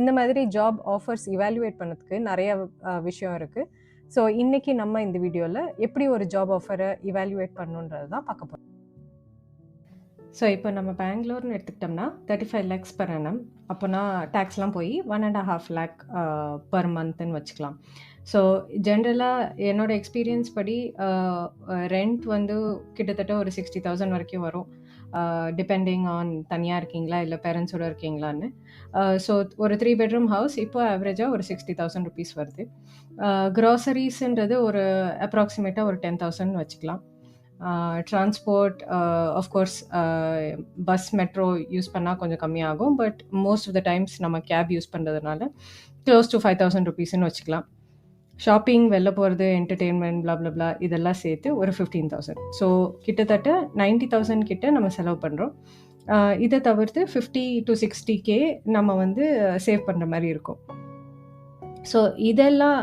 இந்த மாதிரி job offers evaluate பண்ணதுக்கு நிறைய விஷயம் இருக்குது ஸோ இன்னைக்கு நம்ம இந்த வீடியோவில் எப்படி ஒரு ஜாப் ஆஃபரை இவாலுவேட் பண்ணணுன்றது தான் பார்க்க போகிறோம் ஸோ இப்போ நம்ம பெங்களூர்னு எடுத்துக்கிட்டோம்னா தேர்ட்டி ஃபைவ் லேக்ஸ் பர் அனம் அப்போனா டேக்ஸ்லாம் போய் one and half lakh per மந்த்னு வச்சுக்கலாம். ஸோ ஜென்ரலாக என்னோடய எக்ஸ்பீரியன்ஸ் படி ரெண்ட் வந்து கிட்டத்தட்ட ஒரு சிக்ஸ்டி தௌசண்ட் வரைக்கும் வரும். டிபெண்டிங் ஆன் தனியாக இருக்கீங்களா இல்லை பேரண்ட்ஸோட இருக்கீங்களான்னு. Uh, ஸோ ஒரு த்ரீ பெட்ரூம் ஹவுஸ் இப்போ ஆவரேஜாக ஒரு சிக்ஸ்டி தௌசண்ட் ருபீஸ் வருது. Uh, க்ராசரிஸ்ன்றது ஒரு அப்ராக்சிமேட்டாக ஒரு டென் தௌசண்ட் வச்சுக்கலாம். Transport of course bus metro use பண்ணால் கொஞ்சம் கம்மியாகும் but most of the times நம்ம கேப் யூஸ் பண்ணுறதுனால க்ளோஸ் டு ஃபைவ் தௌசண்ட் ருபீஸ்ன்னு வச்சுக்கலாம். ஷாப்பிங் வெளில போகிறது என்டர்டெயின்மெண்ட் blah இதெல்லாம் சேர்த்து ஒரு ஃபிஃப்டீன் தௌசண்ட் ஸோ கிட்டத்தட்ட நைன்டி தௌசண்ட் கிட்ட நம்ம செலவு பண்ணுறோம் இதை தவிர்த்து ஃபிஃப்டி டு சிக்ஸ்டி கே நம்ம வந்து சேவ் பண்ணுற மாதிரி இருக்கும். ஸோ இதெல்லாம்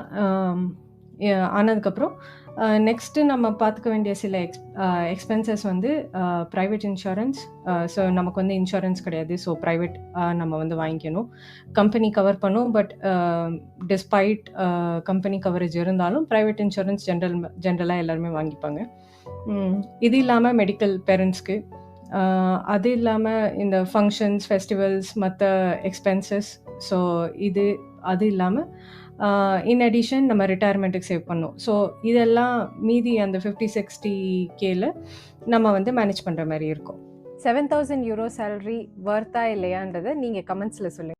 ஆனதுக்கப்புறம் நெக்ஸ்ட்டு நம்ம பார்த்துக்க வேண்டிய சில எக்ஸ் எக்ஸ்பென்சஸ் வந்து ப்ரைவேட் இன்சூரன்ஸ் ஸோ நமக்கு வந்து இன்சூரன்ஸ் கிடையாது. ஸோ ப்ரைவேட் நம்ம வந்து வாங்கிக்கணும். கம்பெனி கவர் பண்ணும் பட் டிஸ்பைட் கம்பெனி கவரேஜ் இருந்தாலும் ப்ரைவேட் இன்சூரன்ஸ் ஜென்ரல் ஜென்ரலாக எல்லாருமே வாங்கிப்பாங்க. இது இல்லாமல் மெடிக்கல் பேரண்ட்ஸ்க்கு அது இல்லாமல் இந்த ஃபங்க்ஷன்ஸ் ஃபெஸ்டிவல்ஸ் மற்ற எக்ஸ்பென்சஸ் ஸோ இது அது இல்லாமல் இன் அடிஷன் நம்ம ரிட்டையர்மெண்ட்டுக்கு சேவ் பண்ணோம் ஸோ இதெல்லாம் மீதி அந்த ஃபிஃப்டி சிக்ஸ்டி கேல நம்ம வந்து மேனேஜ் பண்ணுற மாதிரி இருக்கும். செவன் தௌசண்ட் யூரோ சேலரி வர்த்தா இல்லையான்றதை நீங்கள் கமெண்ட்ஸில் சொல்லுங்கள்